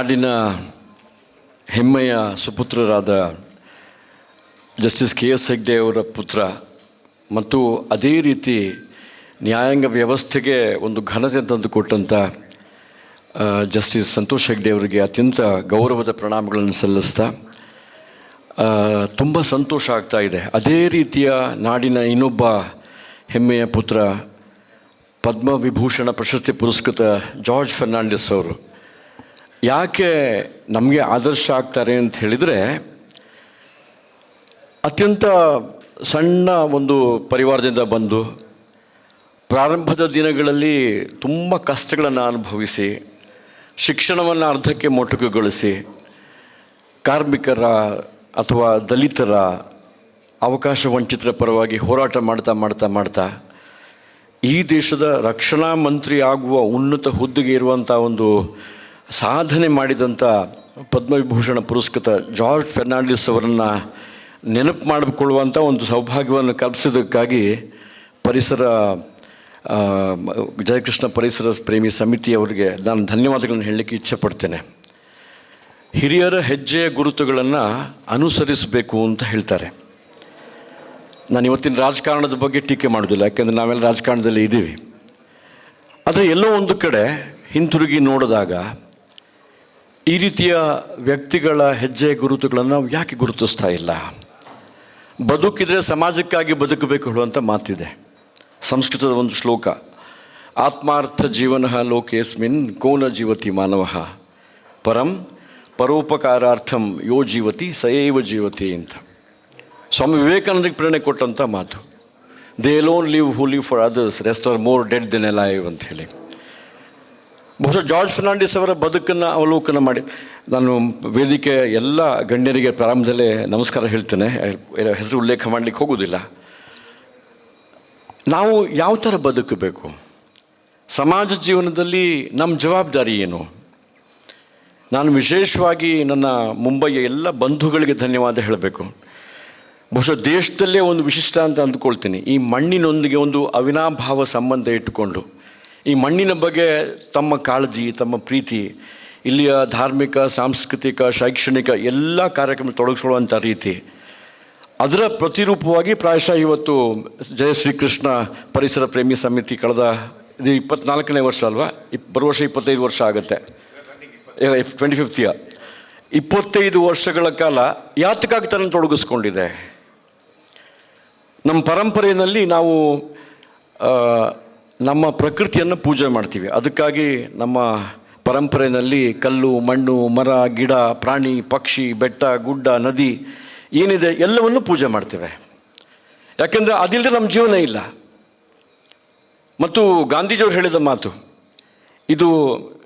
ನಾಡಿನ ಹೆಮ್ಮೆಯ ಸುಪುತ್ರರಾದ ಜಸ್ಟಿಸ್ ಕೆ ಎಸ್ ಹೆಗ್ಡೆ ಅವರ ಪುತ್ರ ಮತ್ತು ಅದೇ ರೀತಿ ನ್ಯಾಯಾಂಗ ವ್ಯವಸ್ಥೆಗೆ ಒಂದು ಘನತೆ ತಂದುಕೊಟ್ಟಂಥ ಜಸ್ಟಿಸ್ ಸಂತೋಷ್ ಹೆಗ್ಡೆ ಅವರಿಗೆ ಅತ್ಯಂತ ಗೌರವದ ಪ್ರಣಾಮಗಳನ್ನು ಸಲ್ಲಿಸ್ತಾ ತುಂಬ ಸಂತೋಷ ಆಗ್ತಾ ಇದೆ. ಅದೇ ರೀತಿಯ ನಾಡಿನ ಇನ್ನೊಬ್ಬ ಹೆಮ್ಮೆಯ ಪುತ್ರ, ಪದ್ಮವಿಭೂಷಣ ಪ್ರಶಸ್ತಿ ಪುರಸ್ಕೃತ ಜಾರ್ಜ್ ಫರ್ನಾಂಡಿಸ್ ಅವರು. ಯಾಕೆ ನಮಗೆ ಆದರ್ಶ ಆಗ್ತಾರೆ ಅಂತ ಹೇಳಿದರೆ, ಅತ್ಯಂತ ಸಣ್ಣ ಒಂದು ಪರಿವಾರದಿಂದ ಬಂದು ಪ್ರಾರಂಭದ ದಿನಗಳಲ್ಲಿ ತುಂಬ ಕಷ್ಟಗಳನ್ನು ಅನುಭವಿಸಿ, ಶಿಕ್ಷಣವನ್ನು ಅರ್ಧಕ್ಕೆ ಮೊಟಕುಗೊಳಿಸಿ, ಕಾರ್ಮಿಕರ ಅಥವಾ ದಲಿತರ ಅವಕಾಶ ವಂಚಿತರ ಪರವಾಗಿ ಹೋರಾಟ ಮಾಡ್ತಾ ಮಾಡ್ತಾ ಮಾಡ್ತಾ, ಈ ದೇಶದ ರಕ್ಷಣಾ ಮಂತ್ರಿ ಆಗುವ ಉನ್ನತ ಹುದ್ದೆಗೆ ಇರುವಂಥ ಒಂದು ಸಾಧನೆ ಮಾಡಿದಂಥ ಪದ್ಮವಿಭೂಷಣ ಪುರಸ್ಕೃತ ಜಾರ್ಜ್ ಫೆರ್ನಾಂಡಿಸ್ ಅವರನ್ನು ನೆನಪು ಮಾಡಿಕೊಳ್ಳುವಂಥ ಒಂದು ಸೌಭಾಗ್ಯವನ್ನು ಕಲ್ಪಿಸಿದ್ದಕ್ಕಾಗಿ ಪರಿಸರ ಜಯಕೃಷ್ಣ ಪರಿಸರ ಪ್ರೇಮಿ ಸಮಿತಿಯವರಿಗೆ ನಾನು ಧನ್ಯವಾದಗಳನ್ನು ಹೇಳಲಿಕ್ಕೆ ಇಚ್ಛೆಪಡ್ತೇನೆ. ಹಿರಿಯರ ಹೆಜ್ಜೆಯ ಗುರುತುಗಳನ್ನು ಅನುಸರಿಸಬೇಕು ಅಂತ ಹೇಳ್ತಾರೆ. ನಾನು ಇವತ್ತಿನ ರಾಜಕಾರಣದ ಬಗ್ಗೆ ಟೀಕೆ ಮಾಡೋದಿಲ್ಲ ಯಾಕೆಂದರೆ ನಾವೆಲ್ಲ ರಾಜಕಾರಣದಲ್ಲಿ ಇದ್ದೀವಿ. ಆದರೆ ಎಲ್ಲೋ ಒಂದು ಕಡೆ ಹಿಂತಿರುಗಿ ನೋಡಿದಾಗ ಈ ರೀತಿಯ ವ್ಯಕ್ತಿಗಳ ಹೆಜ್ಜೆ ಗುರುತುಗಳನ್ನು ನಾವು ಯಾಕೆ ಗುರುತಿಸ್ತಾ ಇಲ್ಲ? ಬದುಕಿದರೆ ಸಮಾಜಕ್ಕಾಗಿ ಬದುಕಬೇಕು ಹೇಳುವಂಥ ಮಾತಿದೆ. ಸಂಸ್ಕೃತದ ಒಂದು ಶ್ಲೋಕ, ಆತ್ಮಾರ್ಥ ಜೀವನ ಲೋಕೇಸ್ಮಿನ್ ಕೋನ ಜೀವತಿ ಮಾನವ. ಪರಂ ಪರೋಪಕಾರಾರ್ಥಂ ಯೋ ಜೀವತಿ ಸಯೈವ ಜೀವತಿ ಅಂತ. ಸ್ವಾಮಿ ವಿವೇಕಾನಂದಕ್ಕೆ ಪ್ರೇರಣೆ ಕೊಟ್ಟಂಥ ಮಾತು. They alone live who live for others rest are more dead than alive ಅಂತ ಹೇಳಿ. ಬಹುಶಃ ಜಾರ್ಜ್ ಫರ್ನಾಂಡಿಸ್ ಅವರ ಬದುಕನ್ನು ಅವಲೋಕನ ಮಾಡಿ. ನಾನು ವೇದಿಕೆ ಎಲ್ಲ ಗಣ್ಯರಿಗೆ ಪ್ರಾರಂಭದಲ್ಲೇ ನಮಸ್ಕಾರ ಹೇಳ್ತೇನೆ. ಹೆಸರು ಉಲ್ಲೇಖ ಮಾಡಲಿಕ್ಕೆ ಹೋಗೋದಿಲ್ಲ ನಾವು ಯಾವ ಥರ ಬದುಕಬೇಕು? ಸಮಾಜ ಜೀವನದಲ್ಲಿ ನಮ್ಮ ಜವಾಬ್ದಾರಿ ಏನು? ನಾನು ವಿಶೇಷವಾಗಿ ನನ್ನ ಮುಂಬೈಯ ಎಲ್ಲ ಬಂಧುಗಳಿಗೆ ಧನ್ಯವಾದ ಹೇಳಬೇಕು. ಬಹುಶಃ ದೇಶದಲ್ಲೇ ಒಂದು ವಿಶಿಷ್ಟ ಅಂತ ಅಂದ್ಕೊಳ್ತೀನಿ. ಈ ಮಣ್ಣಿನೊಂದಿಗೆ ಒಂದು ಅವಿನಾಭಾವ ಸಂಬಂಧ ಇಟ್ಟುಕೊಂಡು. ಈ ಮಣ್ಣಿನ ಬಗ್ಗೆ ತಮ್ಮ ಕಾಳಜಿ, ತಮ್ಮ ಪ್ರೀತಿ, ಇಲ್ಲಿಯ ಧಾರ್ಮಿಕ, ಸಾಂಸ್ಕೃತಿಕ, ಶೈಕ್ಷಣಿಕ ಎಲ್ಲ ಕಾರ್ಯಕ್ರಮ ತೊಡಗಿಸ್ಕೊಳ್ಳುವಂಥ ರೀತಿ. ಅದರ ಪ್ರತಿರೂಪವಾಗಿ ಪ್ರಾಯಶಃ ಇವತ್ತು ಜಯ ಶ್ರೀಕೃಷ್ಣ ಪರಿಸರ ಪ್ರೇಮಿ ಸಮಿತಿ ಕಳೆದ ಇದು ಇಪ್ಪತ್ನಾಲ್ಕನೇ ವರ್ಷ ಅಲ್ವಾ? ಇಪ್ ವರ್ಷ ಇಪ್ಪತ್ತೈದು ವರ್ಷ ಆಗುತ್ತೆ. ಟ್ವೆಂಟಿ ಫಿಫ್ತ್ ಇಪ್ಪತ್ತೈದು ವರ್ಷಗಳ ಕಾಲ ಯಾತಕ್ಕಾಗಿ ತನ್ನ ತೊಡಗಿಸ್ಕೊಂಡಿದೆ. ನಮ್ಮ ಪರಂಪರೆಯಲ್ಲಿ ನಾವು ನಮ್ಮ ಪ್ರಕೃತಿಯನ್ನು ಪೂಜೆ ಮಾಡ್ತೀವಿ. ಅದಕ್ಕಾಗಿ ನಮ್ಮ ಪರಂಪರೆಯಲ್ಲಿ ಕಲ್ಲು, ಮಣ್ಣು, ಮರ, ಗಿಡ, ಪ್ರಾಣಿ, ಪಕ್ಷಿ, ಬೆಟ್ಟ, ಗುಡ್ಡ, ನದಿ ಏನಿದೆ ಎಲ್ಲವನ್ನು ಪೂಜೆ ಮಾಡ್ತೇವೆ. ಯಾಕೆಂದರೆ ಅದಿಲ್ಲದೆ ನಮ್ಮ ಜೀವನ ಇಲ್ಲ. ಮತ್ತು ಗಾಂಧೀಜಿಯವರು ಹೇಳಿದ ಮಾತು, ಇದು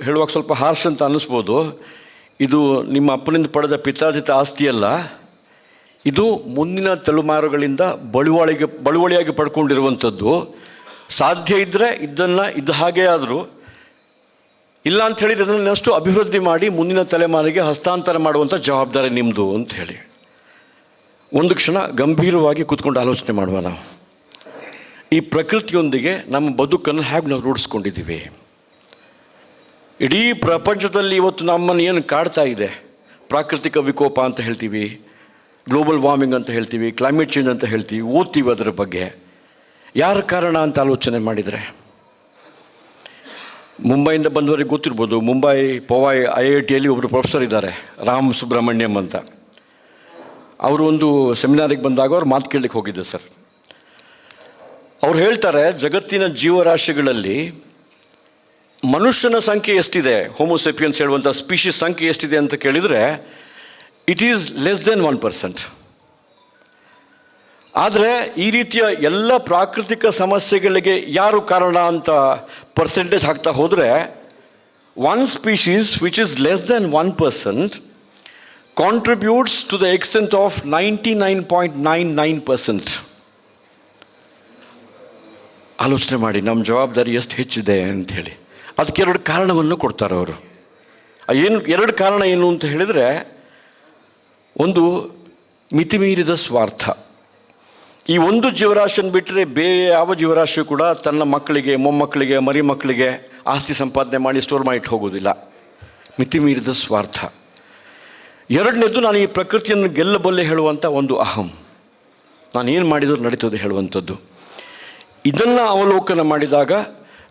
ಹೇಳುವಾಗ ಸ್ವಲ್ಪ ಹಾರ್ಷ್ ಅಂತ ಅನ್ನಿಸ್ಬೋದು. ಇದು ನಿಮ್ಮ ಅಪ್ಪನಿಂದ ಪಡೆದ ಪಿತಾರ್ಜಿತ ಆಸ್ತಿಯಲ್ಲ, ಇದು ಮುಂದಿನ ತಲೆಮಾರುಗಳಿಂದ ಬಳುವಳಿಗೆ, ಬಳುವಳಿಯಾಗಿ ಪಡ್ಕೊಂಡಿರುವಂಥದ್ದು. ಸಾಧ್ಯ ಇದ್ದರೆ ಇದನ್ನು ಇದ್ದ ಹಾಗೆ ಆದರೂ, ಇಲ್ಲ ಅಂತ ಹೇಳಿದ್ರೆ ಅದನ್ನು ಇನ್ನಷ್ಟು ಅಭಿವೃದ್ಧಿ ಮಾಡಿ ಮುಂದಿನ ತಲೆಮಾರಿಗೆ ಹಸ್ತಾಂತರ ಮಾಡುವಂಥ ಜವಾಬ್ದಾರಿ ನಿಮ್ಮದು ಅಂತ ಹೇಳಿ. ಒಂದು ಕ್ಷಣ ಗಂಭೀರವಾಗಿ ಕೂತ್ಕೊಂಡು ಆಲೋಚನೆ ಮಾಡುವ ನಾವು. ಈ ಪ್ರಕೃತಿಯೊಂದಿಗೆ ನಮ್ಮ ಬದುಕನ್ನು ಹೇಗೆ ನಾವು ರೂಢಿಸ್ಕೊಂಡಿದ್ದೀವಿ. ಇಡೀ ಪ್ರಪಂಚದಲ್ಲಿ ಇವತ್ತು ನಮ್ಮನ್ನು ಏನು ಕಾಡ್ತಾ ಇದೆ? ಪ್ರಾಕೃತಿಕ ವಿಕೋಪ ಅಂತ ಹೇಳ್ತೀವಿ, ಗ್ಲೋಬಲ್ ವಾರ್ಮಿಂಗ್ ಅಂತ ಹೇಳ್ತೀವಿ, ಕ್ಲೈಮೇಟ್ ಚೇಂಜ್ ಅಂತ ಹೇಳ್ತೀವಿ, ಓದ್ತೀವಿ ಅದರ ಬಗ್ಗೆ. ಯಾರ ಕಾರಣ ಅಂತ ಆಲೋಚನೆ ಮಾಡಿದರೆ? ಮುಂಬೈಯಿಂದ ಬಂದವರಿಗೆ ಗೊತ್ತಿರ್ಬೋದು, ಮುಂಬೈ ಪೊವಾಯ್ ಐ ಐ ಟಿಯಲ್ಲಿ ಒಬ್ಬರು ಪ್ರೊಫೆಸರ್ ಇದ್ದಾರೆ, ರಾಮ್ ಸುಬ್ರಹ್ಮಣ್ಯಂ ಅಂತ. ಅವರು ಒಂದು ಸೆಮಿನಾರಿಗೆ ಬಂದಾಗ ಅವ್ರು ಮಾತು ಕೇಳಲಿಕ್ಕೆ ಹೋಗಿದ್ದೆ ಸರ್. ಅವ್ರು ಹೇಳ್ತಾರೆ, ಜಗತ್ತಿನ ಜೀವರಾಶಿಗಳಲ್ಲಿ ಮನುಷ್ಯನ ಸಂಖ್ಯೆ ಎಷ್ಟಿದೆ? ಹೋಮೋಸೆಪಿಯನ್ಸ್ ಹೇಳುವಂಥ ಸ್ಪೀಷೀಸ್ ಸಂಖ್ಯೆ ಎಷ್ಟಿದೆ ಅಂತ ಕೇಳಿದರೆ it is less than one percent ಆದರೆ ಈ ರೀತಿಯ ಎಲ್ಲ ಪ್ರಾಕೃತಿಕ ಸಮಸ್ಯೆಗಳಿಗೆ ಯಾರು ಕಾರಣ ಅಂತ ಪರ್ಸೆಂಟೇಜ್ ಹಾಕ್ತಾ ಹೋದರೆ one species which is less than one percent contributes to the extent of ninety nine point nine nine percent ಆಲೋಚನೆ ಮಾಡಿ ನಮ್ಮ ಜವಾಬ್ದಾರಿ ಎಷ್ಟು ಹೆಚ್ಚಿದೆ ಅಂಥೇಳಿ ಅದಕ್ಕೆ ಎರಡು ಕಾರಣವನ್ನು ಕೊಡ್ತಾರೆ ಅವರು. ಏನು, ಎರಡು ಕಾರಣ ಏನು ಅಂತ ಹೇಳಿದರೆ, ಒಂದು ಮಿತಿಮೀರಿದ ಸ್ವಾರ್ಥ. ಈ ಒಂದು ಜೀವರಾಶಿಯನ್ನು ಬಿಟ್ಟರೆ ಬೇರೆ ಯಾವ ಜೀವರಾಶಿ ಕೂಡ ತನ್ನ ಮಕ್ಕಳಿಗೆ, ಮೊಮ್ಮಕ್ಕಳಿಗೆ ಮರಿ ಮಕ್ಕಳಿಗೆ ಆಸ್ತಿ ಸಂಪಾದನೆ ಮಾಡಿ ಸ್ಟೋರ್ ಮಾಡಿಟ್ಟು ಹೋಗೋದಿಲ್ಲ. ಮಿತಿ ಮೀರಿದ ಸ್ವಾರ್ಥ. ಎರಡನೇದು ನಾನು ಈ ಪ್ರಕೃತಿಯನ್ನು ಗೆಲ್ಲಬಲ್ಲೆ ಹೇಳುವಂಥ ಒಂದು ಅಹಂ. ನಾನೇನು ಮಾಡಿದರೂ ನಡೀತದೆ ಹೇಳುವಂಥದ್ದು. ಇದನ್ನು ಅವಲೋಕನ ಮಾಡಿದಾಗ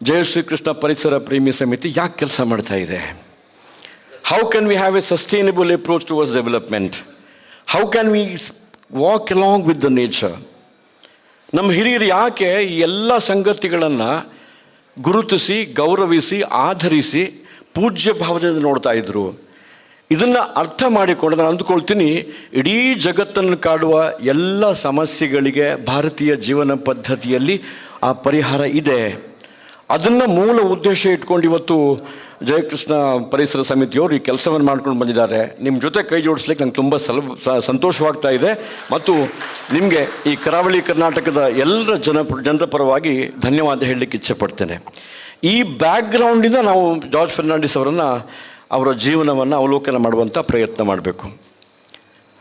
ಜಯಶ್ರೀ ಕೃಷ್ಣ ಪರಿಸರ ಪ್ರೇಮಿ ಸಮಿತಿ ಯಾಕೆ ಕೆಲಸ ಮಾಡ್ತಾ ಇದೆ? How can we have a sustainable approach towards development how can we walk along with the nature ನಮ್ಮ ಹಿರಿಯರು ಯಾಕೆ ಈ ಎಲ್ಲ ಸಂಗತಿಗಳನ್ನು ಗುರುತಿಸಿ, ಗೌರವಿಸಿ, ಆಧರಿಸಿ ಪೂಜ್ಯ ಭಾವದಿಂದ ನೋಡ್ತಾ ಇದ್ರು? ಇದನ್ನು ಅರ್ಥ ಮಾಡಿಕೊಂಡು ನಾನು ಅಂದ್ಕೊಳ್ತೀನಿ, ಇಡೀ ಜಗತ್ತನ್ನು ಕಾಡುವ ಎಲ್ಲ ಸಮಸ್ಯೆಗಳಿಗೆ ಭಾರತೀಯ ಜೀವನ ಪದ್ಧತಿಯಲ್ಲಿ ಆ ಪರಿಹಾರ ಇದೆ. ಅದನ್ನು ಮೂಲ ಉದ್ದೇಶ ಇಟ್ಕೊಂಡು ಇವತ್ತು ಜಯಕೃಷ್ಣ ಪರಿಸರ ಸಮಿತಿಯವರು ಈ ಕೆಲಸವನ್ನು ಮಾಡ್ಕೊಂಡು ಬಂದಿದ್ದಾರೆ. ನಿಮ್ಮ ಜೊತೆ ಕೈ ಜೋಡಿಸ್ಲಿಕ್ಕೆ ನಂಗೆ ತುಂಬ ಸಲ ಸಂತೋಷವಾಗ್ತಾ ಇದೆ. ಮತ್ತು ನಿಮಗೆ ಈ ಕರಾವಳಿ ಕರ್ನಾಟಕದ ಎಲ್ಲರ ಜನ, ಜನರ ಪರವಾಗಿ ಧನ್ಯವಾದ ಹೇಳಲಿಕ್ಕೆ ಇಚ್ಛೆಪಡ್ತೇನೆ. ಈ ಬ್ಯಾಕ್ಗ್ರೌಂಡಿಂದ ನಾವು ಜಾರ್ಜ್ ಫೆರ್ನಾಂಡಿಸ್ ಅವರನ್ನು, ಅವರ ಜೀವನವನ್ನು ಅವಲೋಕನ ಮಾಡುವಂಥ ಪ್ರಯತ್ನ ಮಾಡಬೇಕು.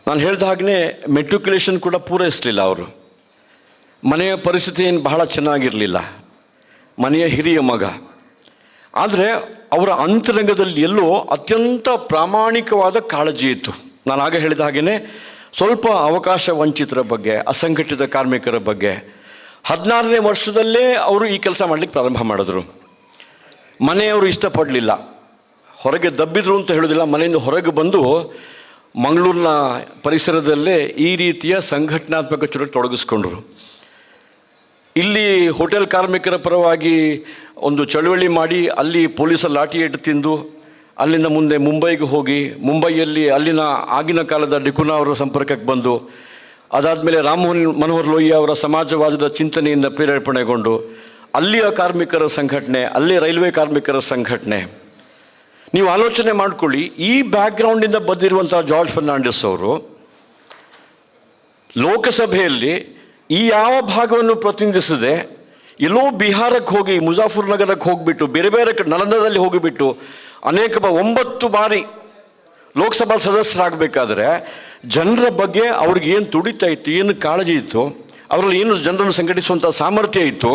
ನಾನು ಹೇಳಿದ ಹಾಗೆ ಮೆಟ್ರಿಕ್ಯುಲೇಷನ್ ಕೂಡ ಪೂರೈಸಲಿಲ್ಲ ಅವರು. ಮನೆಯ ಪರಿಸ್ಥಿತಿ ಏನು ಬಹಳ ಚೆನ್ನಾಗಿರಲಿಲ್ಲ. ಮನೆಯ ಹಿರಿಯ ಮಗ. ಆದರೆ ಅವರ ಅಂತರಂಗದಲ್ಲಿ ಎಲ್ಲೋ ಅತ್ಯಂತ ಪ್ರಾಮಾಣಿಕವಾದ ಕಾಳಜಿ ಇತ್ತು. ನಾನು ಆಗ ಹೇಳಿದ ಹಾಗೆಯೇ ಸ್ವಲ್ಪ ಅವಕಾಶ ವಂಚಿತರ ಬಗ್ಗೆ, ಅಸಂಘಟಿತ ಕಾರ್ಮಿಕರ ಬಗ್ಗೆ. ಹದಿನಾರನೇ ವರ್ಷದಲ್ಲೇ ಅವರು ಈ ಕೆಲಸ ಮಾಡಲಿಕ್ಕೆ ಪ್ರಾರಂಭ ಮಾಡಿದ್ರು. ಮನೆಯವರು ಇಷ್ಟಪಡಲಿಲ್ಲ. ಹೊರಗೆ ದಬ್ಬಿದ್ರು ಅಂತ ಹೇಳೋದಿಲ್ಲ, ಮನೆಯಿಂದ ಹೊರಗೆ ಬಂದು ಮಂಗಳೂರಿನ ಪರಿಸರದಲ್ಲೇ ಈ ರೀತಿಯ ಸಂಘಟನಾತ್ಮಕ ಚಟುವಟಿಕೆ ತೊಡಗಿಸ್ಕೊಂಡ್ರು. ಇಲ್ಲಿ ಹೋಟೆಲ್ ಕಾರ್ಮಿಕರ ಪರವಾಗಿ ಒಂದು ಚಳುವಳಿ ಮಾಡಿ ಅಲ್ಲಿ ಪೊಲೀಸರ ಲಾಠಿ ಏಟು ತಿಂದು ಅಲ್ಲಿಂದ ಮುಂದೆ ಮುಂಬೈಗೆ ಹೋಗಿ ಮುಂಬೈಯಲ್ಲಿ ಅಲ್ಲಿನ ಆಗಿನ ಕಾಲದ ಡಿಕುನ ಅವರ ಸಂಪರ್ಕಕ್ಕೆ ಬಂದು ಅದಾದಮೇಲೆ ರಾಮಮೋಹನ್ ಮನೋಹರ್ ಲೋಹಿಯಾ ಅವರ ಸಮಾಜವಾದದ ಚಿಂತನೆಯಿಂದ ಪ್ರೇರೇಪಣೆಗೊಂಡು ಅಲ್ಲಿಯ ಕಾರ್ಮಿಕರ ಸಂಘಟನೆ, ಅಲ್ಲಿ ರೈಲ್ವೆ ಕಾರ್ಮಿಕರ ಸಂಘಟನೆ. ನೀವು ಆಲೋಚನೆ ಮಾಡ್ಕೊಳ್ಳಿ, ಈ ಬ್ಯಾಕ್ಗ್ರೌಂಡಿಂದ ಬಂದಿರುವಂಥ ಜಾರ್ಜ್ ಫರ್ನಾಂಡಿಸ್ ಅವರು ಲೋಕಸಭೆಯಲ್ಲಿ ಈ ಯಾವ ಭಾಗವನ್ನು ಪ್ರತಿನಿಧಿಸದೆ ಎಲ್ಲೋ ಬಿಹಾರಕ್ಕೆ ಹೋಗಿ, ಮುಜಾಫರ್ ನಗರಕ್ಕೆ ಹೋಗಿಬಿಟ್ಟು, ಬೇರೆ ಬೇರೆ ಕಡೆ, ನಲಂದದಲ್ಲಿ ಹೋಗಿಬಿಟ್ಟು, ಅನೇಕ ಒಂಬತ್ತು ಬಾರಿ ಲೋಕಸಭಾ ಸದಸ್ಯರಾಗಬೇಕಾದ್ರೆ ಜನರ ಬಗ್ಗೆ ಅವ್ರಿಗೆ ಏನು ತುಡಿತಾ ಇತ್ತು, ಏನು ಕಾಳಜಿ ಇತ್ತು, ಅವರಲ್ಲಿ ಏನು ಜನರನ್ನು ಸಂಘಟಿಸುವಂಥ ಸಾಮರ್ಥ್ಯ ಇತ್ತು,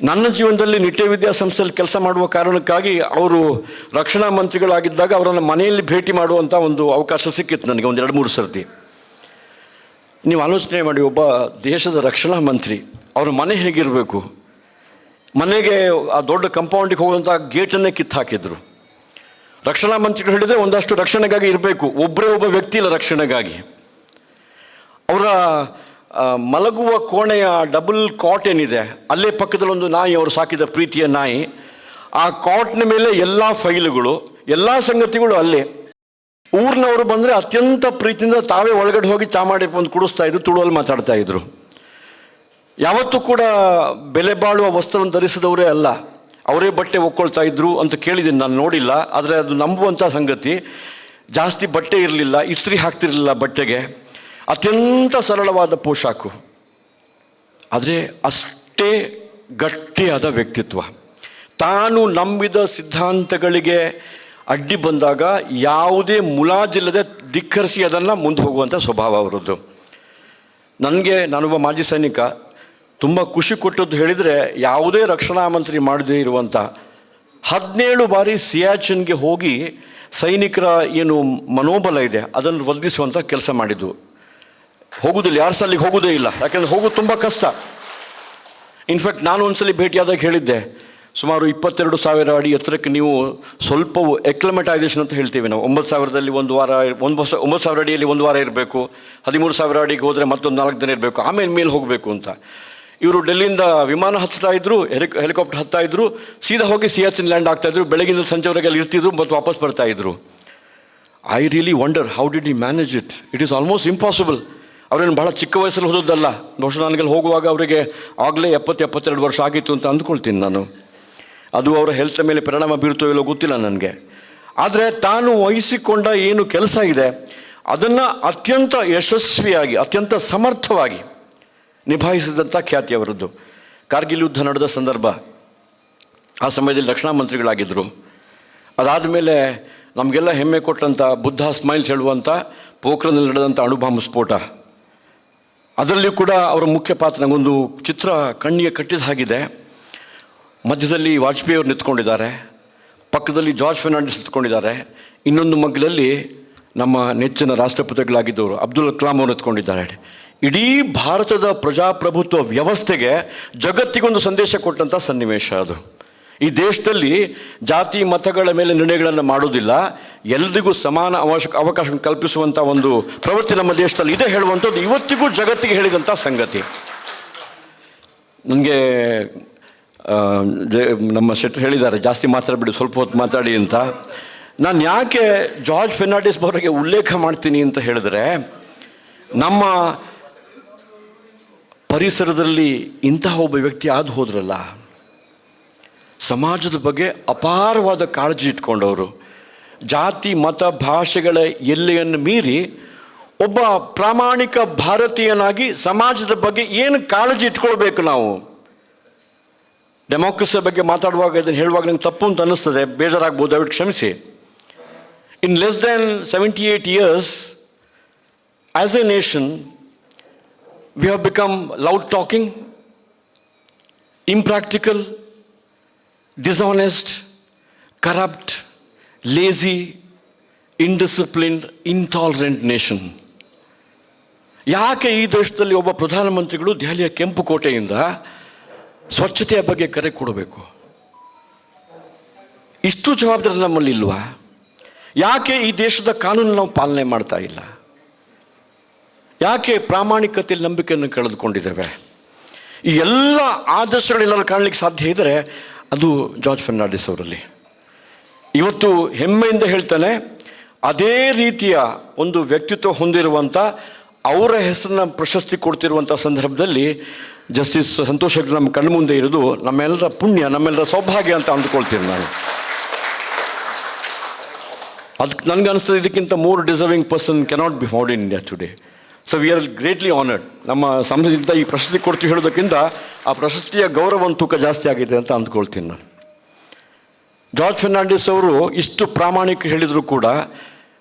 ನನ್ನ ಜೀವನದಲ್ಲಿ ನಿಟ್ಯ ವಿದ್ಯಾಸಂಸ್ಥೆಯಲ್ಲಿ ಕೆಲಸ ಮಾಡುವ ಕಾರಣಕ್ಕಾಗಿ ಅವರು ರಕ್ಷಣಾ ಮಂತ್ರಿಗಳಾಗಿದ್ದಾಗ ಅವರನ್ನು ಮನೆಯಲ್ಲಿ ಭೇಟಿ ಮಾಡುವಂಥ ಒಂದು ಅವಕಾಶ ಸಿಕ್ಕಿತ್ತು ನನಗೆ ಒಂದು ಎರಡು ಮೂರು ಸರ್ತಿ. ನೀವು ಆಲೋಚನೆ ಮಾಡಿ, ಒಬ್ಬ ದೇಶದ ರಕ್ಷಣಾ ಮಂತ್ರಿ, ಅವ್ರ ಮನೆ ಹೇಗಿರಬೇಕು? ಮನೆಗೆ ಆ ದೊಡ್ಡ ಕಂಪೌಂಡಿಗೆ ಹೋಗುವಂಥ ಗೇಟನ್ನೇ ಕಿತ್ತು ಹಾಕಿದ್ರು. ರಕ್ಷಣಾ ಮಂತ್ರಿಗಳು ಹೇಳಿದರೆ ಒಂದಷ್ಟು ರಕ್ಷಣೆಗಾಗಿ ಇರಬೇಕು ಒಬ್ಬರೇ ಒಬ್ಬ ವ್ಯಕ್ತಿ ಇಲ್ಲ ರಕ್ಷಣೆಗಾಗಿ. ಅವರ ಮಲಗುವ ಕೋಣೆಯ ಡಬಲ್ ಕಾಟ್ ಏನಿದೆ, ಅಲ್ಲೇ ಪಕ್ಕದಲ್ಲೊಂದು ನಾಯಿ, ಅವರು ಸಾಕಿದ ಪ್ರೀತಿಯ ನಾಯಿ, ಆ ಕಾಟ್ನ ಮೇಲೆ ಎಲ್ಲ ಫೈಲುಗಳು ಎಲ್ಲ ಸಂಗತಿಗಳು ಅಲ್ಲೇ. ಊರಿನವರು ಬಂದರೆ ಅತ್ಯಂತ ಪ್ರೀತಿಯಿಂದ ತಾವೇ ಒಳಗಡೆ ಹೋಗಿ ಚಾ ಮಾಡಿ ಬಂದು ಕುಡಿಸ್ತಾ ಇದ್ರು, ತುಳುವಲ್ಲಿ ಮಾತಾಡ್ತಾ ಇದ್ರು. ಯಾವತ್ತೂ ಕೂಡ ಬೆಲೆ ಬಾಳುವ ವಸ್ತ್ರವನ್ನು ಧರಿಸಿದವರೇ ಅಲ್ಲ. ಅವರೇ ಬಟ್ಟೆ ಒಕ್ಕೊಳ್ತಾ ಇದ್ರು ಅಂತ ಕೇಳಿದ್ದೀನಿ, ನಾನು ನೋಡಿಲ್ಲ. ಆದರೆ ಅದು ನಂಬುವಂಥ ಸಂಗತಿ. ಜಾಸ್ತಿ ಬಟ್ಟೆ ಇರಲಿಲ್ಲ, ಇಸ್ತ್ರಿ ಹಾಕ್ತಿರಲಿಲ್ಲ ಬಟ್ಟೆಗೆ. ಅತ್ಯಂತ ಸರಳವಾದ ಪೋಷಾಕು. ಆದರೆ ಅಷ್ಟೇ ಗಟ್ಟಿಯಾದ ವ್ಯಕ್ತಿತ್ವ. ತಾನು ನಂಬಿದ ಸಿದ್ಧಾಂತಗಳಿಗೆ ಅಡ್ಡಿ ಬಂದಾಗ ಯಾವುದೇ ಮುಲಾಜಿಲ್ಲದೆ ಧಿಕ್ಕರಿಸಿ ಅದನ್ನು ಮುಂದೆ ಹೋಗುವಂಥ ಸ್ವಭಾವ ಅವರದ್ದು. ನನಗೆ ನಾನೊಬ್ಬ ಮಾಜಿ ಸೈನಿಕ, ತುಂಬ ಖುಷಿ ಕೊಟ್ಟದ್ದು ಹೇಳಿದರೆ ಯಾವುದೇ ರಕ್ಷಣಾ ಮಂತ್ರಿ ಮಾಡದೇ ಇರುವಂಥ ಹದಿನೇಳು ಬಾರಿ ಸಿಯಾಚಿನ್ಗೆ ಹೋಗಿ ಸೈನಿಕರ ಏನು ಮನೋಬಲ ಇದೆ, ಅದನ್ನು ಒದಗಿಸುವಂಥ ಕೆಲಸ ಮಾಡಿದ್ದು. ಹೋಗೋದಿಲ್ಲ, ಯಾರು ಸಹ ಹೋಗೋದೇ ಇಲ್ಲ. ಯಾಕೆಂದರೆ ಹೋಗೋದು ತುಂಬ ಕಷ್ಟ. ಇನ್ಫ್ಯಾಕ್ಟ್ ನಾನು ಒಂದ್ಸಲಿ ಭೇಟಿಯಾದಾಗ ಹೇಳಿದ್ದೆ ಸುಮಾರು ಇಪ್ಪತ್ತೆರಡು ಸಾವಿರ ಅಡಿ ಎತ್ತರಕ್ಕೆ ನೀವು ಸ್ವಲ್ಪವು ಎಕ್ಲಮೆಟೈಸೇಷನ್ ಅಂತ ಹೇಳ್ತೀವಿ ನಾವು. ಒಂಬತ್ತು ಸಾವಿರದಲ್ಲಿ ಒಂದು ವಾರ ಒಂದು ವರ್ಷ, ಒಂಬತ್ತು ಸಾವಿರ ಅಡಿಯಲ್ಲಿ ಒಂದು ವಾರ ಇರಬೇಕು. ಹದಿಮೂರು ಸಾವಿರ ಅಡಿಗೆ ಹೋದರೆ ಮತ್ತೊಂದು ನಾಲ್ಕು ದಿನ ಇರಬೇಕು. ಆಮೇಲೆ ಮೇಲೆ ಹೋಗಬೇಕು ಅಂತ. ಇವರು ಡೆಲ್ಲಿಯಿಂದ ವಿಮಾನ ಹತ್ತಾ ಇದ್ದರು ಹೆಲಿಕ್ ಹೆಲಿಕಾಪ್ಟರ್ ಹತ್ತಾ ಇದ್ದರು ಸೀದಾ ಹೋಗಿ ಸಿಯಾಚಿನ್ ಲ್ಯಾಂಡ್ ಆಗ್ತಾಯಿದ್ರು ಬೆಳಗಿನ ಸಂಜೆವರೆಗೆ ಅಲ್ಲಿ ಇರ್ತಿದ್ರು, ಮತ್ತು ವಾಪಸ್ ಬರ್ತಾಯಿದ್ರು I really wonder how did he manage it it is almost impossible ಅವರೇನು ಭಾಳ ಚಿಕ್ಕ ವಯಸ್ಸಲ್ಲಿ ಹೋದದ್ದಲ್ಲ. ಬಹುಶಃ ನನಗೆ ಹೋಗುವಾಗ ಅವರಿಗೆ ಆಗಲೇ ಎಪ್ಪತ್ತು, ಎಪ್ಪತ್ತೆರಡು ವರ್ಷ ಆಗಿತ್ತು ಅಂತ ಅಂದ್ಕೊಳ್ತೀನಿ ನಾನು. ಅದು ಅವರ ಹೆಲ್ತ್ ಮೇಲೆ ಪರಿಣಾಮ ಬೀರುತ್ತೋ ಇಲ್ಲೋ ಗೊತ್ತಿಲ್ಲ ನನಗೆ. ಆದರೆ ತಾನು ವಹಿಸಿಕೊಂಡ ಏನು ಕೆಲಸ ಇದೆ, ಅದನ್ನು ಅತ್ಯಂತ ಯಶಸ್ವಿಯಾಗಿ, ಅತ್ಯಂತ ಸಮರ್ಥವಾಗಿ ನಿಭಾಯಿಸಿದಂಥ ಖ್ಯಾತಿ ಅವರದ್ದು. ಕಾರ್ಗಿಲ್ ಯುದ್ಧ ನಡೆದ ಸಂದರ್ಭ, ಆ ಸಮಯದಲ್ಲಿ ರಕ್ಷಣಾ ಮಂತ್ರಿಗಳಾಗಿದ್ದರು ಅದಾದ ಮೇಲೆ ನಮಗೆಲ್ಲ ಹೆಮ್ಮೆ ಕೊಟ್ಟಂಥ ಬುದ್ಧ ಸ್ಮೈಲ್ಸ್ ಹೇಳುವಂಥ ಪೋಖ್ರನಲ್ಲಿ ನಡೆದಂಥ ಅಣುಬಾಂಬ್ ಸ್ಫೋಟ. ಅದರಲ್ಲಿ ಕೂಡ ಅವರ ಮುಖ್ಯ ಪಾತ್ರ ನನಗೊಂದು ಚಿತ್ರ ಕಣ್ಣಿಗೆ ಕಟ್ಟಿದ ಹಾಗಿದೆ. ಮಧ್ಯದಲ್ಲಿ ವಾಜಪೇಯಿ ಅವರು ನಿಂತ್ಕೊಂಡಿದ್ದಾರೆ. ಪಕ್ಕದಲ್ಲಿ ಜಾರ್ಜ್ ಫೆರ್ನಾಂಡಿಸ್ ನಿಂತ್ಕೊಂಡಿದ್ದಾರೆ. ಇನ್ನೊಂದು ಮಗ್ಗದಲ್ಲಿ ನಮ್ಮ ನೆಚ್ಚಿನ ರಾಷ್ಟ್ರಪತಿಗಳಾಗಿದ್ದವರು ಅಬ್ದುಲ್ ಕಲಾಂ ಅವರು ಎತ್ಕೊಂಡಿದ್ದಾರೆ ಇಡೀ ಭಾರತದ ಪ್ರಜಾಪ್ರಭುತ್ವ ವ್ಯವಸ್ಥೆಗೆ ಜಗತ್ತಿಗೊಂದು ಸಂದೇಶ ಕೊಟ್ಟಂಥ ಸನ್ನಿವೇಶ ಅದು. ಈ ದೇಶದಲ್ಲಿ ಜಾತಿ ಮತಗಳ ಮೇಲೆ ನಿರ್ಣಯಗಳನ್ನು ಮಾಡೋದಿಲ್ಲ. ಎಲ್ರಿಗೂ ಸಮಾನ ಅವಶ್ಯಕ ಅವಕಾಶ ಕಲ್ಪಿಸುವಂಥ ಒಂದು ಪ್ರವೃತ್ತಿ ನಮ್ಮ ದೇಶದಲ್ಲಿ ಇದೆ ಹೇಳುವಂಥದ್ದು ಇವತ್ತಿಗೂ ಜಗತ್ತಿಗೆ ಹೇಳಿದಂಥ ಸಂಗತಿ. ನನಗೆ ನಮ್ಮ ಶೆಟ್ಟರ್ ಹೇಳಿದ್ದಾರೆ, ಜಾಸ್ತಿ ಮಾತಾಡಬೇಡಿ ಸ್ವಲ್ಪ ಹೊತ್ತು ಮಾತಾಡಿ ಅಂತ. ನಾನು ಯಾಕೆ ಜಾರ್ಜ್ ಫೆರ್ನಾಂಡಿಸ್ ಅವರಿಗೆ ಉಲ್ಲೇಖ ಮಾಡ್ತೀನಿ ಅಂತ ಹೇಳಿದ್ರೆ, ನಮ್ಮ ಪರಿಸರದಲ್ಲಿ ಇಂತಹ ಒಬ್ಬ ವ್ಯಕ್ತಿ ಆದ ಹೋದ್ರಲ್ಲ, ಸಮಾಜದ ಬಗ್ಗೆ ಅಪಾರವಾದ ಕಾಳಜಿ ಇಟ್ಕೊಂಡವರು. ಜಾತಿ, ಮತ, ಭಾಷೆಗಳ ಎಲ್ಲೆಯನ್ನು ಮೀರಿ ಒಬ್ಬ ಪ್ರಾಮಾಣಿಕ ಭಾರತೀಯನಾಗಿ ಸಮಾಜದ ಬಗ್ಗೆ ಏನು ಕಾಳಜಿ ಇಟ್ಕೊಳ್ಬೇಕು ನಾವು? ಡೆಮೋಕ್ರಸಿ ಬಗ್ಗೆ ಮಾತಾಡುವಾಗ ಇದನ್ನು ಹೇಳುವಾಗ ನಂಗೆ ತಪ್ಪು ಅಂತ ಅನ್ನಿಸ್ತದೆ, ಬೇಜಾರಾಗ್ಬೋದು, ದಯವಿಟ್ಟು ಕ್ಷಮಿಸಿ. In less than seventy eight years as a nation we have become loud talking impractical dishonest corrupt lazy indisciplined intolerant nation ಯಾಕೆ ಈ ದೇಶದಲ್ಲಿ ಒಬ್ಬ ಪ್ರಧಾನಮಂತ್ರಿಗಳು ದೆಹಲಿಯ ಕೆಂಪು ಕೋಟೆಯಿಂದ ಸ್ವಚ್ಛತೆಯ ಬಗ್ಗೆ ಕರೆ ಕೊಡಬೇಕು. ಇಷ್ಟು ಜವಾಬ್ದಾರಿ ನಮ್ಮಲ್ಲಿ ಇಲ್ವಾ? ಯಾಕೆ ಈ ದೇಶದ ಕಾನೂನು ನಾವು ಪಾಲನೆ ಮಾಡ್ತಾ ಇಲ್ಲ? ಯಾಕೆ ಪ್ರಾಮಾಣಿಕತೆಯಲ್ಲಿ ನಂಬಿಕೆಯನ್ನು ಕಳೆದುಕೊಂಡಿದ್ದೇವೆ? ಈ ಎಲ್ಲ ಆದರ್ಶಗಳನ್ನೆಲ್ಲ ಕಾಣಲಿಕ್ಕೆ ಸಾಧ್ಯ ಇದ್ದರೆ ಅದು ಜಾರ್ಜ್ ಫೆರ್ನಾಂಡಿಸ್ ಅವರಲ್ಲಿ. ಇವತ್ತು ಹೆಮ್ಮೆಯಿಂದ ಹೇಳ್ತಾನೆ, ಅದೇ ರೀತಿಯ ಒಂದು ವ್ಯಕ್ತಿತ್ವ ಹೊಂದಿರುವಂಥ, ಅವರ ಹೆಸರನ್ನ ಪ್ರಶಸ್ತಿ ಕೊಡ್ತಿರುವಂಥ ಸಂದರ್ಭದಲ್ಲಿ ಜಸ್ಟಿಸ್ ಸಂತೋಷ್ ಹೆಗ್ಡೆ ನಮ್ಮ ಕಣ್ಣು ಮುಂದೆ ಇರೋದು ನಮ್ಮೆಲ್ಲರ ಪುಣ್ಯ, ನಮ್ಮೆಲ್ಲರ ಸೌಭಾಗ್ಯ ಅಂತ ಅಂದ್ಕೊಳ್ತೀನಿ ನಾನು. ಅದಕ್ಕೆ ನನಗೆ ಅನಿಸ್ತದೆ ಇದಕ್ಕಿಂತ more deserving person cannot be found in India today so we are greatly honoured ನಮ್ಮ ಸಂಸ್ಥೆಯಿಂದ ಈ ಪ್ರಶಸ್ತಿ ಕೊಡ್ತೀವಿ ಹೇಳೋದಕ್ಕಿಂತ ಆ ಪ್ರಶಸ್ತಿಯ ಗೌರವ ತೂಕ ಜಾಸ್ತಿ ಆಗಿದೆ ಅಂತ ಅಂದ್ಕೊಳ್ತೀನಿ ನಾನು. ಜಾರ್ಜ್ ಫೆರ್ನಾಂಡಿಸ್ ಅವರು ಇಷ್ಟು ಪ್ರಾಮಾಣಿಕ ಹೇಳಿದರೂ ಕೂಡ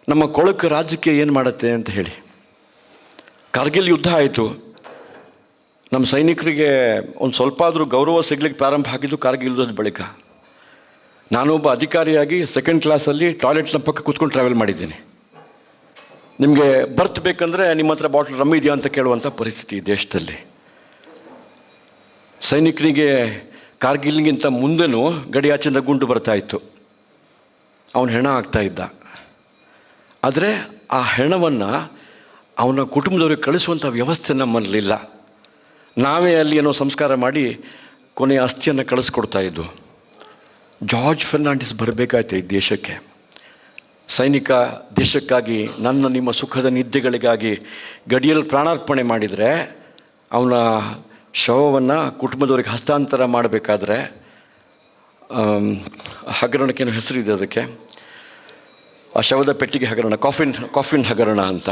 ನಮ್ಮ ಕೊಳಕು ರಾಜ್ಯಕ್ಕೆ ಏನು ಮಾಡುತ್ತೆ ಅಂತ ಹೇಳಿ. ಕಾರ್ಗಿಲ್ ಯುದ್ಧ ಆಯಿತು. ನಮ್ಮ ಸೈನಿಕರಿಗೆ ಒಂದು ಸ್ವಲ್ಪ ಆದರೂ ಗೌರವ ಸಿಗ್ಲಿಕ್ಕೆ ಪ್ರಾರಂಭ ಆಗಿದ್ದು ಕಾರ್ಗಿಲ್ದ ಬಳಿಕ. ನಾನೊಬ್ಬ ಅಧಿಕಾರಿಯಾಗಿ ಸೆಕೆಂಡ್ ಕ್ಲಾಸಲ್ಲಿ ಟಾಯ್ಲೆಟ್ನ ಪಕ್ಕ ಕೂತ್ಕೊಂಡು ಟ್ರಾವೆಲ್ ಮಾಡಿದ್ದೀನಿ. ನಿಮಗೆ ಬರ್ತ್ ಬೇಕಂದರೆ ನಿಮ್ಮ ಹತ್ರ ಬಾಟ್ಲ್ ರಮ್ ಇದೆಯಾ ಅಂತ ಕೇಳುವಂಥ ಪರಿಸ್ಥಿತಿ ದೇಶದಲ್ಲಿ. ಸೈನಿಕನಿಗೆ ಕಾರ್ಗಿಲ್ಗಿಂತ ಮುಂದೆನೂ ಗಡಿಯಾಚಿಂದ ಗುಂಡು ಬರ್ತಾ ಇತ್ತು. ಅವನು ಹೆಣ ಆಗ್ತಾ ಇದ್ದ. ಆದರೆ ಆ ಹೆಣವನ್ನು ಅವನ ಕುಟುಂಬದವ್ರಿಗೆ ಕಳಿಸುವಂಥ ವ್ಯವಸ್ಥೆ ನಮ್ಮಲ್ಲಿಲ್ಲ. ನಾವೇ ಅಲ್ಲಿ ಏನೋ ಸಂಸ್ಕಾರ ಮಾಡಿ ಕೊನೆಯ ಅಸ್ಥಿಯನ್ನು ಕಳಿಸ್ಕೊಡ್ತಾ ಇದ್ದು, ಜಾರ್ಜ್ ಫೆರ್ನಾಂಡಿಸ್ ಬರಬೇಕಾಯ್ತು ಈ ದೇಶಕ್ಕೆ. ಸೈನಿಕ ದೇಶಕ್ಕಾಗಿ, ನನ್ನ ನಿಮ್ಮ ಸುಖದ ನಿದ್ದೆಗಳಿಗಾಗಿ ಗಡಿಯಲ್ಲಿ ಪ್ರಾಣಾರ್ಪಣೆ ಮಾಡಿದರೆ, ಅವನ ಶವವನ್ನು ಕುಟುಂಬದವರಿಗೆ ಹಸ್ತಾಂತರ ಮಾಡಬೇಕಾದ್ರೆ ಹಗರಣಕ್ಕೇನು ಹೆಸರಿದೆ ಅದಕ್ಕೆ. ಆ ಶವದ ಪೆಟ್ಟಿಗೆ ಹಗರಣ, ಕಾಫಿನ್ ಕಾಫಿನ್ ಹಗರಣ ಅಂತ.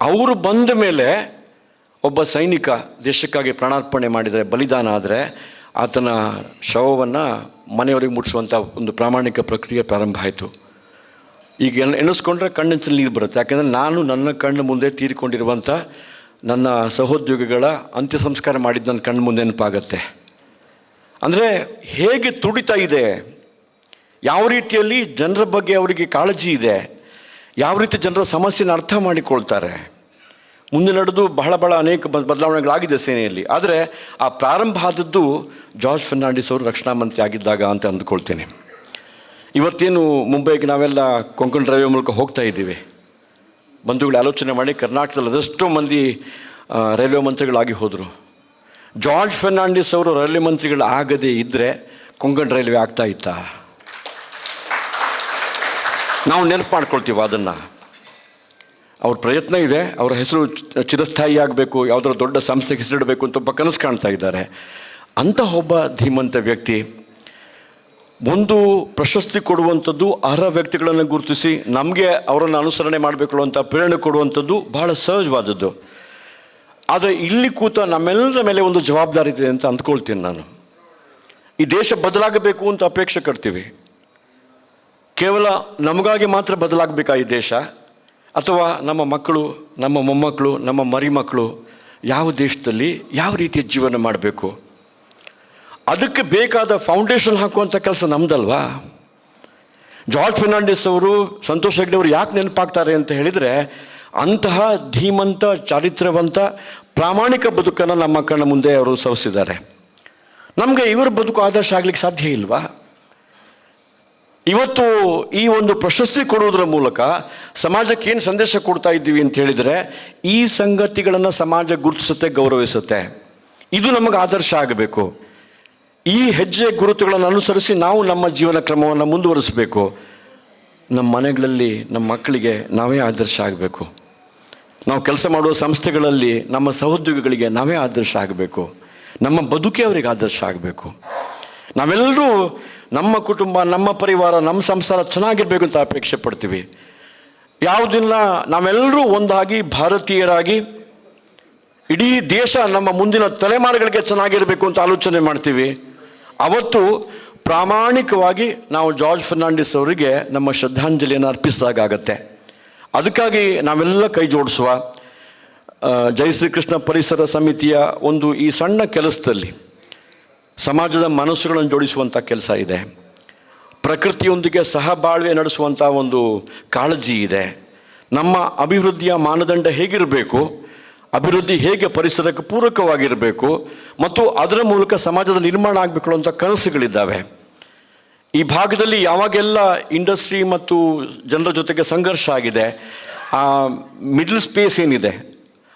ಅವರು ಬಂದ ಮೇಲೆ ಒಬ್ಬ ಸೈನಿಕ ದೇಶಕ್ಕಾಗಿ ಪ್ರಾಣಾರ್ಪಣೆ ಮಾಡಿದರೆ, ಬಲಿದಾನ ಆದರೆ ಆತನ ಶವವನ್ನು ಮನೆಯವರಿಗೆ ಮುಟ್ಟಿಸುವಂಥ ಒಂದು ಪ್ರಾಮಾಣಿಕ ಪ್ರಕ್ರಿಯೆ ಪ್ರಾರಂಭ ಆಯಿತು. ಈಗ ಎಣಿಸ್ಕೊಂಡ್ರೆ ಕಣ್ಣಿನಲ್ಲಿ ನೀರು ಬರುತ್ತೆ. ಯಾಕೆಂದರೆ ನಾನು ನನ್ನ ಕಣ್ಣು ಮುಂದೆ ತೀರಿಕೊಂಡಿರುವಂಥ ನನ್ನ ಸಹೋದ್ಯೋಗಿಗಳ ಅಂತ್ಯ ಸಂಸ್ಕಾರ ಮಾಡಿದ್ದು ನನ್ನ ಕಣ್ಣು ಮುಂದೆ ನೆನಪಾಗತ್ತೆ. ಅಂದರೆ ಹೇಗೆ ತುಡಿತಾ ಇದೆ? ಯಾವ ರೀತಿಯಲ್ಲಿ ಜನರ ಬಗ್ಗೆ ಅವರಿಗೆ ಕಾಳಜಿ ಇದೆ? ಯಾವ ರೀತಿ ಜನರ ಸಮಸ್ಯೆನ ಅರ್ಥ ಮಾಡಿಕೊಳ್ತಾರೆ? ಮುಂದೆ ನಡೆದು ಬಹಳ ಬಹಳ ಅನೇಕ ಬದಲಾವಣೆಗಳಾಗಿದೆ ಸೇನೆಯಲ್ಲಿ. ಆದರೆ ಆ ಪ್ರಾರಂಭ ಆದದ್ದು ಜಾರ್ಜ್ ಫೆರ್ನಾಂಡಿಸ್ ಅವರು ರಕ್ಷಣಾ ಮಂತ್ರಿ ಆಗಿದ್ದಾಗ ಅಂತ ಅಂದ್ಕೊಳ್ತೇನೆ. ಇವತ್ತೇನು ಮುಂಬೈಗೆ ನಾವೆಲ್ಲ ಕೊಂಕಣ್ ರೈಲ್ವೆ ಮೂಲಕ ಹೋಗ್ತಾ ಇದ್ದೀವಿ. ಬಂಧುಗಳು ಆಲೋಚನೆ ಮಾಡಿ ಕರ್ನಾಟಕದಲ್ಲಿ ಅದೆಷ್ಟೋ ಮಂದಿ ರೈಲ್ವೆ ಮಂತ್ರಿಗಳಾಗಿ ಹೋದರು. ಜಾರ್ಜ್ ಫೆರ್ನಾಂಡಿಸ್ ಅವರು ರೈಲ್ವೆ ಮಂತ್ರಿಗಳು ಆಗದೇ ಇದ್ದರೆ ಕೊಂಕಣ್ ರೈಲ್ವೆ ಆಗ್ತಾ ಇತ್ತಾ? ನಾವು ನೆನಪು ಮಾಡ್ಕೊಳ್ತೀವಿ ಅದನ್ನು? ಅವ್ರ ಪ್ರಯತ್ನ ಇದೆ, ಅವರ ಹೆಸರು ಚಿರಸ್ಥಾಯಿ ಆಗಬೇಕು ಯಾವುದರ ದೊಡ್ಡ ಸಂಸ್ಥೆಗೆ ಹೆಸರಿಡಬೇಕು ಅಂತ ಒಬ್ಬ ಕನಸು ಕಾಣ್ತಾ ಇದ್ದಾರೆ. ಅಂತಹ ಒಬ್ಬ ಧೀಮಂತ ವ್ಯಕ್ತಿ ಒಂದು ಪ್ರಶಸ್ತಿ ಕೊಡುವಂಥದ್ದು ಅರ್ಹ ವ್ಯಕ್ತಿಗಳನ್ನು ಗುರುತಿಸಿ ನಮಗೆ ಅವರನ್ನು ಅನುಸರಣೆ ಮಾಡಬೇಕು ಅಂತ ಪ್ರೇರಣೆ ಕೊಡುವಂಥದ್ದು ಬಹಳ ಸಹಜವಾದದ್ದು. ಆದರೆ ಇಲ್ಲಿ ಕೂತ ನಮ್ಮೆಲ್ಲರ ಮೇಲೆ ಒಂದು ಜವಾಬ್ದಾರಿ ಇದೆ ಅಂತ ಅಂದ್ಕೊಳ್ತೀನಿ ನಾನು. ಈ ದೇಶ ಬದಲಾಗಬೇಕು ಅಂತ ಅಪೇಕ್ಷೆ ಕಟ್ತೀವಿ. ಕೇವಲ ನಮಗಾಗಿ ಮಾತ್ರ ಬದಲಾಗಬೇಕಾ ಈ ದೇಶ? ಅಥವಾ ನಮ್ಮ ಮಕ್ಕಳು, ನಮ್ಮ ಮೊಮ್ಮಕ್ಕಳು ನಮ್ಮ ಮರಿ ಮಕ್ಕಳು ಯಾವ ದೇಶದಲ್ಲಿ ಯಾವ ರೀತಿಯ ಜೀವನ ಮಾಡಬೇಕು? ಅದಕ್ಕೆ ಬೇಕಾದ ಫೌಂಡೇಶನ್ ಹಾಕುವಂಥ ಕೆಲಸ ನಮ್ದಲ್ವಾ? ಜಾರ್ಜ್ ಫೆರ್ನಾಂಡಿಸ್ ಅವರು, ಸಂತೋಷ್ ಹೆಗ್ಡೆ ಅವರು ಯಾಕೆ ನೆನಪಾಗ್ತಾರೆ ಅಂತ ಹೇಳಿದರೆ, ಅಂತಹ ಧೀಮಂತ, ಚಾರಿತ್ರ್ಯವಂತ, ಪ್ರಾಮಾಣಿಕ ಬದುಕನ್ನು ನಮ್ಮ ಕಣ್ಣ ಮುಂದೆ ಅವರು ಸವಿಸಿದ್ದಾರೆ ನಮಗೆ ಇವರ ಬದುಕು ಆದರ್ಶ ಆಗ್ಲಿಕ್ಕೆ ಸಾಧ್ಯ ಇಲ್ವಾ? ಇವತ್ತು ಈ ಒಂದು ಪ್ರಶಸ್ತಿ ಕೊಡುವುದರ ಮೂಲಕ ಸಮಾಜಕ್ಕೆ ಏನು ಸಂದೇಶ ಕೊಡ್ತಾ ಇದ್ದೀವಿ ಅಂತ ಹೇಳಿದರೆ, ಈ ಸಂಗತಿಗಳನ್ನು ಸಮಾಜ ಗುರುತಿಸುತ್ತೆ, ಗೌರವಿಸುತ್ತೆ. ಇದು ನಮಗೆ ಆದರ್ಶ ಆಗಬೇಕು. ಈ ಹೆಜ್ಜೆ ಗುರುತುಗಳನ್ನು ಅನುಸರಿಸಿ ನಾವು ನಮ್ಮ ಜೀವನ ಕ್ರಮವನ್ನು ಮುಂದುವರಿಸಬೇಕು. ನಮ್ಮ ಮನೆಗಳಲ್ಲಿ, ನಮ್ಮ ಮಕ್ಕಳಿಗೆ ನಾವೇ ಆದರ್ಶ ಆಗಬೇಕು. ನಾವು ಕೆಲಸ ಮಾಡುವ ಸಂಸ್ಥೆಗಳಲ್ಲಿ, ನಮ್ಮ ಸಹೋದ್ಯೋಗಿಗಳಿಗೆ ನಾವೇ ಆದರ್ಶ ಆಗಬೇಕು. ನಮ್ಮ ಬದುಕೇ ಅವರಿಗೆ ಆದರ್ಶ ಆಗಬೇಕು. ನಾವೆಲ್ಲರೂ ನಮ್ಮ ಕುಟುಂಬ, ನಮ್ಮ ಪರಿವಾರ, ನಮ್ಮ ಸಂಸಾರ ಚೆನ್ನಾಗಿರಬೇಕು ಅಂತ ಅಪೇಕ್ಷೆ ಪಡ್ತೀವಿ. ಯಾವುದಿಲ್ಲ ನಾವೆಲ್ಲರೂ ಒಂದಾಗಿ ಭಾರತೀಯರಾಗಿ ಇಡೀ ದೇಶ ನಮ್ಮ ಮುಂದಿನ ತಲೆಮಾರುಗಳಿಗೆ ಚೆನ್ನಾಗಿರಬೇಕು ಅಂತ ಆಲೋಚನೆ ಮಾಡ್ತೀವಿ. ಅವತ್ತು ಪ್ರಾಮಾಣಿಕವಾಗಿ ನಾವು ಜಾರ್ಜ್ ಫರ್ನಾಂಡಿಸ್ ಅವರಿಗೆ ನಮ್ಮ ಶ್ರದ್ಧಾಂಜಲಿಯನ್ನು ಅರ್ಪಿಸಿದಾಗತ್ತೆ ಅದಕ್ಕಾಗಿ ನಾವೆಲ್ಲ ಕೈ ಜೋಡಿಸುವ ಜೈ ಶ್ರೀಕೃಷ್ಣ ಪರಿಸರ ಸಮಿತಿಯ ಒಂದು ಈ ಸಣ್ಣ ಕೆಲಸದಲ್ಲಿ ಸಮಾಜದ ಮನಸ್ಸುಗಳನ್ನು ಜೋಡಿಸುವಂಥ ಕೆಲಸ ಇದೆ. ಪ್ರಕೃತಿಯೊಂದಿಗೆ ಸಹಬಾಳ್ವೆ ನಡೆಸುವಂಥ ಒಂದು ಕಾಳಜಿ ಇದೆ. ನಮ್ಮ ಅಭಿವೃದ್ಧಿಯ ಮಾನದಂಡ ಹೇಗಿರಬೇಕು, ಅಭಿವೃದ್ಧಿ ಹೇಗೆ ಪರಿಸರಕ್ಕೆ ಪೂರಕವಾಗಿರಬೇಕು, ಮತ್ತು ಅದರ ಮೂಲಕ ಸಮಾಜದ ನಿರ್ಮಾಣ ಆಗಬೇಕು ಅಂತ ಕನಸುಗಳಿದ್ದಾವೆ. ಈ ಭಾಗದಲ್ಲಿ ಯಾವಾಗೆಲ್ಲ ಇಂಡಸ್ಟ್ರಿ ಮತ್ತು ಜನರ ಜೊತೆಗೆ ಸಂಘರ್ಷ ಆಗಿದೆ, ಆ ಮಿಡ್ಲ್ ಸ್ಪೇಸ್ ಏನಿದೆ,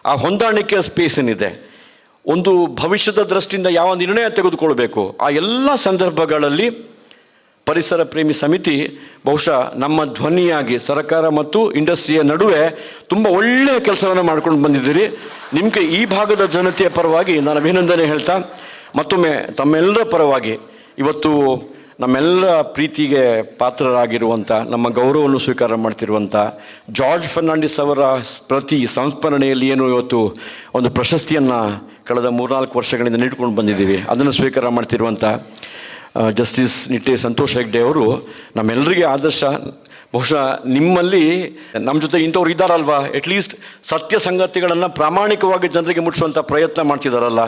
ಆ ಹೊಂದಾಣಿಕೆಯ ಸ್ಪೇಸ್ ಏನಿದೆ, ಒಂದು ಭವಿಷ್ಯದ ದೃಷ್ಟಿಯಿಂದ ಯಾವ ನಿರ್ಣಯ ತೆಗೆದುಕೊಳ್ಬೇಕು, ಆ ಎಲ್ಲ ಸಂದರ್ಭಗಳಲ್ಲಿ ಪರಿಸರ ಪ್ರೇಮಿ ಸಮಿತಿ ಬಹುಶಃ ನಮ್ಮ ಧ್ವನಿಯಾಗಿ ಸರ್ಕಾರ ಮತ್ತು ಇಂಡಸ್ಟ್ರಿಯ ನಡುವೆ ತುಂಬ ಒಳ್ಳೆಯ ಕೆಲಸವನ್ನು ಮಾಡ್ಕೊಂಡು ಬಂದಿದ್ದೀರಿ. ನಿಮಗೆ ಈ ಭಾಗದ ಜನತೆಯ ಪರವಾಗಿ ನಾನು ಅಭಿನಂದನೆ ಹೇಳ್ತಾ, ಮತ್ತೊಮ್ಮೆ ತಮ್ಮೆಲ್ಲರ ಪರವಾಗಿ ಇವತ್ತು ನಮ್ಮೆಲ್ಲರ ಪ್ರೀತಿಗೆ ಪಾತ್ರರಾಗಿರುವಂಥ ನಮ್ಮ ಗೌರವವನ್ನು ಸ್ವೀಕಾರ ಮಾಡ್ತಿರುವಂಥ ಜಾರ್ಜ್ ಫರ್ನಾಂಡಿಸ್ ಅವರ ಪ್ರತಿ ಸಂಸ್ಮರಣೆಯಲ್ಲಿ ಏನು ಇವತ್ತು ಒಂದು ಪ್ರಶಸ್ತಿಯನ್ನು ಕಳೆದ ಮೂರ್ನಾಲ್ಕು ವರ್ಷಗಳಿಂದ ನೀಡ್ಕೊಂಡು ಬಂದಿದ್ದೀವಿ. ಅದನ್ನು ಸ್ವೀಕಾರ ಮಾಡ್ತಿರುವಂಥ ಜಸ್ಟಿಸ್ ನಿಟ್ಟೆ ಸಂತೋಷ್ ಹೆಗ್ಡೆ ಅವರು ನಮ್ಮೆಲ್ಲರಿಗೆ ಆದರ್ಶ. ಬಹುಶಃ ನಿಮ್ಮಲ್ಲಿ ನಮ್ಮ ಜೊತೆ ಇಂಥವ್ರು ಇದ್ದಾರಲ್ವಾ? ಅಟ್ಲೀಸ್ಟ್ ಸತ್ಯ ಸಂಗತಿಗಳನ್ನು ಪ್ರಾಮಾಣಿಕವಾಗಿ ಜನರಿಗೆ ಮುಟ್ಟಿಸುವಂಥ ಪ್ರಯತ್ನ ಮಾಡ್ತಿದ್ದಾರಲ್ಲ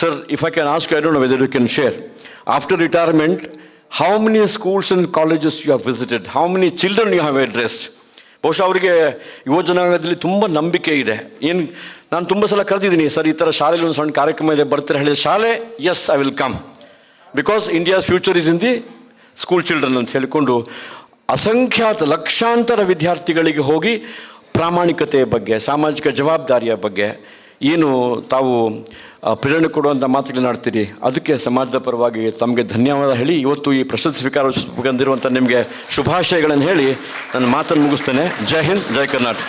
sir if I can ask I don't know whether you can share after retirement how many schools and colleges you have visited how many children you have addressed ಬಹುಶಃ ಅವರಿಗೆ ಯುವ ಜನಾಂಗದಲ್ಲಿ ತುಂಬ ನಂಬಿಕೆ ಇದೆ. ಏನು, ನಾನು ತುಂಬ ಸಲ ಕರೆದಿದ್ದೀನಿ ಸರ್ ಈ ಥರ ಶಾಲೆಯಲ್ಲಿ ಒಂದು ಸಣ್ಣ ಕಾರ್ಯಕ್ರಮ ಇದೆ, ಬರ್ತಾರೆ? ಹೇಳಿದ ಶಾಲೆ? Yes I will come because India's future is in the school children ಅಂತ ಹೇಳಿಕೊಂಡು ಅಸಂಖ್ಯಾತ ಲಕ್ಷಾಂತರ ವಿದ್ಯಾರ್ಥಿಗಳಿಗೆ ಹೋಗಿ ಪ್ರಾಮಾಣಿಕತೆಯ ಬಗ್ಗೆ, ಸಾಮಾಜಿಕ ಜವಾಬ್ದಾರಿಯ ಬಗ್ಗೆ ಏನು ತಾವು ಪ್ರೇರಣೆ ಕೊಡುವಂಥ ಮಾತುಗಳನ್ನ ಆಡ್ತೀರಿ? ಅದಕ್ಕೆ ಸಮಾಜದ ಪರವಾಗಿ ತಮಗೆ ಧನ್ಯವಾದ ಹೇಳಿ, ಇವತ್ತು ಈ ಪ್ರಶಸ್ತಿ ಸ್ವೀಕಾರ ಬಂದಿರುವಂಥ ನಿಮಗೆ ಶುಭಾಶಯಗಳನ್ನು ಹೇಳಿ ನನ್ನ ಮಾತನ್ನು ಮುಗಿಸ್ತೇನೆ. ಜೈ ಹಿಂದ್, ಜೈ ಕರ್ನಾಟಕ.